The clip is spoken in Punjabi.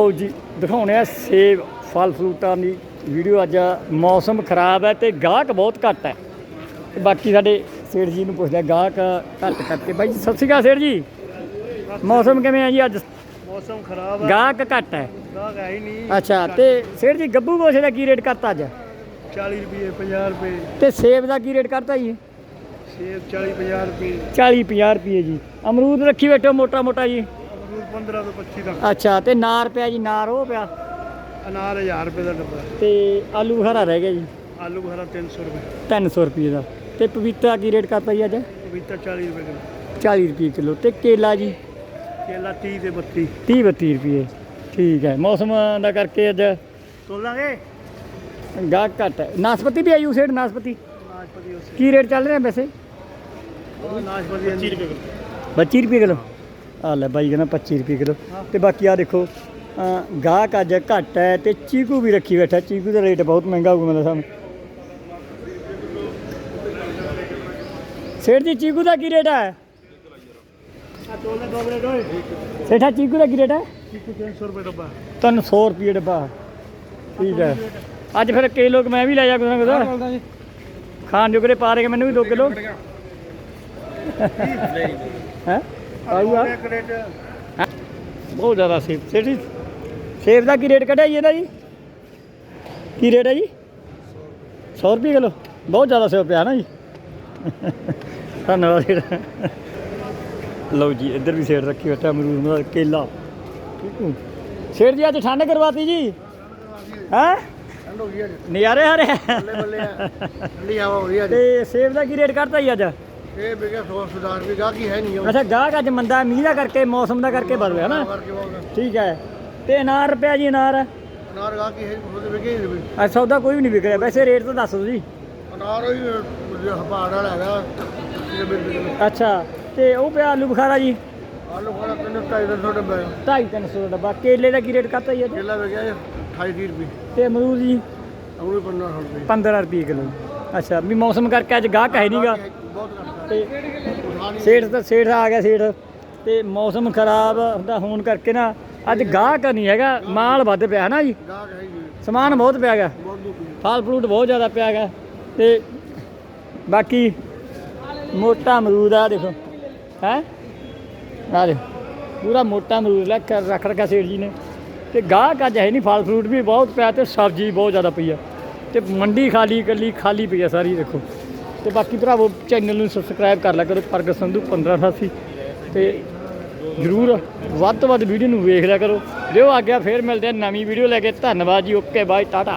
ਲਓ ਜੀ ਦਿਖਾਉਣੇ ਆ ਸੇਬ ਫਲ ਫਰੂਟਾਂ ਦੀ ਵੀਡੀਓ ਅੱਜ ਮੌਸਮ ਖਰਾਬ ਹੈ ਤੇ ਗਾਹਕ ਬਹੁਤ ਘੱਟ ਹੈ। ਤੇ ਬਾਕੀ ਸਾਡੇ ਸੇਠ ਜੀ ਨੂੰ ਪੁੱਛਦੇ ਆ ਗਾਹਕ ਘੱਟ ਕਰਕੇ ਬਾਈ ਜੀ ਸਤਿ ਸ਼੍ਰੀ ਅਕਾਲ ਸੇਠ ਜੀ। ਮੌਸਮ ਕਿਵੇਂ ਹੈ ਜੀ ਅੱਜ? ਮੌਸਮ ਖਰਾਬ ਹੈ। ਗਾਹਕ ਘੱਟ ਹੈ। ਗਾਹਕ ਹੈ ਹੀ ਨਹੀਂ। ਅੱਛਾ ਤੇ ਸੇਠ ਜੀ ਗੱਬੂ ਗੋਸ਼ੇ ਦਾ ਕੀ ਰੇਟ ਕਰਤਾ ਅੱਜ? 40 ਰੁਪਏ 50 ਰੁਪਏ। ਤੇ ਸੇਬ ਦਾ ਕੀ ਰੇਟ ਕਰਤਾ ਜੀ? ਸੇਬ 40 50 ਰੁਪਏ। 40 50 ਰੁਪਏ ਜੀ। ਅਮਰੂਦ ਰੱਖੀ ਬੈਠੋ ਮੋਟਾ ਮੋਟਾ ਜੀ। ਅਮਰੂਦ 15 ਤੋਂ 25 ਤੱਕ। ਅੱਛਾ ਤੇ ਨਾਰ ਪਿਆ ਜੀ ਨਾਰ ਉਹ ਪਿਆ? ਅਨਾਰ 1000 ਰੁਪਏ ਦਾ ਡੱਬਾ। ਤੇ ਆਲੂ ਬੁਖਾਰਾ ਰਹਿ ਗਿਆ ਜੀ? ਆਲੂ ਬੁਖਾਰਾ 300 ਰੁਪਏ। 300 ਰੁਪਏ ਦਾ। ਤੇ ਪਪੀਤਾ ਕੀ ਰੇਟ ਕਰਤਾ ਜੀ ਅੱਜ? ਪਪੀਤਾ 40 ਰੁਪਏ ਕਿਲੋ। 40 ਰੁਪਏ ਕਿਲੋ। ਤੇ ਕੇਲਾ ਜੀ? ਕੇਲਾ 30 ਤੇ 32 30 32 ਰੁਪਏ। ਠੀਕ ਹੈ। ਮੌਸਮ ਦਾ ਕਰਕੇ ਅੱਜ ਤੋਲਾਂਗੇ ਗਾਹਕ ਘੱਟ ਹੈ। ਨਾਸਪਤੀ ਵੀ ਆਈ ਉਸ ਸਾਈਡ ਨਾਸਪਤੀ? ਨਾਸ਼ਪਤੀ ਉਸੇ ਕੀ ਰੇਟ ਚੱਲ ਰਿਹਾ ਵੈਸੇ? ਨਾਸ਼ਪਤੀ 25 ਰੁਪਏ ਕਿਲੋ। 25 ਰੁਪਏ ਕਿਲੋ। ਆ ਲੈ ਬਾਈ ਕਹਿੰਦਾ 25 ਰੁਪਏ ਕਿਲੋ। ਤੇ ਬਾਕੀ ਆ ਦੇਖੋ ਗਾਹਕ ਅੱਜ ਘੱਟ ਹੈ ਤੇ ਚੀਕੂ ਵੀ ਰੱਖੀ ਬੈਠਾ। ਚੀਕੂ ਦਾ ਰੇਟ ਬਹੁਤ ਮਹਿੰਗਾ ਹੋਊਗਾ ਮੇਰੇ ਸਾਹਮਣੇ। ਸੇਠ ਜੀ ਚੀਕੂ ਦਾ ਕੀ ਰੇਟ ਹੈ? ਸੇਠਾ ਚੀਕੂ ਦਾ ਕੀ ਰੇਟ ਹੈ? ਕਿੱਥੇ 300 ਰੁਪਏ ਡੱਬਾ। 300 ਰੁਪਏ ਡੱਬਾ ਠੀਕ ਹੈ। ਅੱਜ ਫਿਰ ਕਿਲੋ ਕੁ ਮੈਂ ਵੀ ਲੈ ਜਾ ਕੁਛ ਨਾ ਜੀ ਖਾਣ ਜੋਗਰੇ ਪਾ ਰਹੇ ਮੈਨੂੰ ਵੀ 2 ਕਿਲੋ। ਹੈ? ਆਊਗਾ ਬਹੁਤ ਜ਼ਿਆਦਾ ਸੇਬ। ਸੇਠੀ ਸੇਬ ਦਾ ਕੀ ਰੇਟ ਕੱਢਿਆ ਜੀ ਇਹਦਾ ਜੀ? ਕੀ ਰੇਟ ਹੈ ਜੀ? 100 ਰੁਪਏ ਕਿਲੋ। ਬਹੁਤ ਜ਼ਿਆਦਾ ਸੇਬ ਪਿਆ ਨਾ ਜੀ। ਧੰਨਵਾਦ ਜੀ ਲਓ ਜੀ ਇੱਧਰ ਵੀ ਸੇਡ ਰੱਖੀ ਬੈਠਾ ਅਮਰੂਦ ਦਾ ਕੇਲਾ। ਸੇਠ ਜੀ ਅੱਜ ਠੰਡ ਕਰਵਾਤੀ ਜੀ। ਹੈ? ਠੰਡ ਹੋ ਗਈ ਅੱਜ। ਨਜ਼ਾਰੇ ਆ ਰਹੇ ਬੱਲੇ ਬੱਲੇ ਆ। ਠੰਡੀ ਹਵਾ ਹੋ ਰਹੀ ਹੈ ਅੱਜ। ਤੇ ਸੇਬ ਦਾ ਕੀ ਰੇਟ ਕਰਤਾ ਜੀ ਅੱਜ? ਇਹ ਬਿਗਾ 100 ਸੁਧਾਰ ਵੀ ਗਾਹਕੀ ਹੈ ਨਹੀਂ ਉਹ। ਅੱਛਾ ਗਾਹਕ ਅੱਜ ਮੰਦਾ ਮੀਂਹ ਦਾ ਕਰਕੇ ਮੌਸਮ ਦਾ ਕਰਕੇ ਬਦਲ ਗਿਆ ਨਾ। ਕਰਕੇ ਬਹੁਤ ਠੀਕ ਹੈ। ਤੇ ਅਨਾਰ ਰੁਪਿਆ ਜੀ ਅਨਾਰ? ਅਨਾਰ ਗਾਹਕੀ ਹੈ ਉਹਦੇ ਵਿਕੇ ਹੀ ਨਹੀਂ ਅੱਜ ਸੌਦਾ ਕੋਈ ਵੀ ਨਹੀਂ ਵਿਕ ਰਿਹਾ। ਵੈਸੇ ਰੇਟ ਤਾਂ ਦੱਸ ਦਿਓ ਜੀ। ਅਨਾਰ ਹੀ ਹਪਾੜ ਵਾਲਾ ਹੈਗਾ ਇਹ ਬਿਲ ਅੱਛਾ ਤੇ ਉਹ ਪਿਆ ਆਲੂ ਬੁਖਾਰਾ ਜੀ? ਆਲੂ ਖਾਣਾ ਤਿੰਨ ਢਾਈ ਤਿੰਨ ਸੌ ਡੱਬਾ ਹੈ। 250 300 ਦਾ ਡੱਬਾ। ਕੇਲੇ ਦਾ ਕੀ ਰੇਟ ਕਰਤਾ ਜੀ ਅੱਜ? ਕੇਲਾ ਵਿਕਿਆ 28 30 ਰੁਪਏ। ਤੇ ਅਮਰੂਦ ਜੀ? ਉਹ ਵੀ 15 ਰੁਪਏ। 15 ਰੁਪਏ ਕਿਲੋ। ਅੱਛਾ ਵੀ ਮੌਸਮ ਕਰਕੇ ਅੱਜ ਗਾਹਕ ਹੈ ਨਹੀਂਗਾ ਤੇ ਸੇਠ ਤਾਂ ਸੇਠ ਆ ਗਿਆ ਸੇਠ। ਤੇ ਮੌਸਮ ਖਰਾਬ ਦਾ ਹੋਣ ਕਰਕੇ ਨਾ ਅੱਜ ਗਾਹਕ ਨਹੀਂ ਹੈਗਾ ਮਾਲ ਵੱਧ ਪਿਆ ਹੈ ਨਾ ਜੀ। ਸਮਾਨ ਬਹੁਤ ਪਿਆ ਗਾ ਬਹੁਤ ਦੁੱਖ ਫਲ ਫਰੂਟ ਬਹੁਤ ਜ਼ਿਆਦਾ ਪਿਆ ਗਾ ਤੇ ਬਾਕੀ ਮੋਟਾ ਅਮਰੂਦ ਆ ਦੇਖੋ। ਹੈ? ਆ ਦੇਖੋ ਪੂਰਾ ਮੋਟਾ ਅਮਰੂਦ ਲੈ ਕੇ ਰੱਖ ਰੱਖਿਆ ਸੇਠ ਜੀ ਨੇ। ਤੇ ਗਾਹਕ ਅੱਜ ਹੈ ਨਹੀਂ ਫਲ ਫਰੂਟ ਵੀ ਬਹੁਤ ਪਿਆ ਤੇ ਸਬਜ਼ੀ ਬਹੁਤ ਜ਼ਿਆਦਾ ਪਈ ਆ। ਤੇ ਮੰਡੀ ਖਾਲੀ ਇਕੱਲੀ ਖਾਲੀ ਪਈ ਆ ਸਾਰੀ ਦੇਖੋ। ਤੇ ਬਾਕੀ ਭਰਾਵੋ ਚੈਨਲ ਨੂੰ ਸਬਸਕ੍ਰਾਈਬ ਕਰ ਲਿਆ ਕਰੋ, ਪ੍ਰਗਟ ਸੰਧੂ 1588 ਤੇ ਜਰੂਰ ਵੱਧ ਤੋਂ ਵੱਧ ਵੀਡੀਓ ਨੂੰ ਵੇਖ ਲਿਆ ਕਰੋ। ਦਿਓ ਆ ਗਿਆ, ਫੇਰ ਮਿਲਦੇ ਆ ਨਵੀਂ ਵੀਡੀਓ ਲੈ ਕੇ। ਧੰਨਵਾਦ ਜੀ ਓਕੇ ਬਾਏ ਟਾਟਾ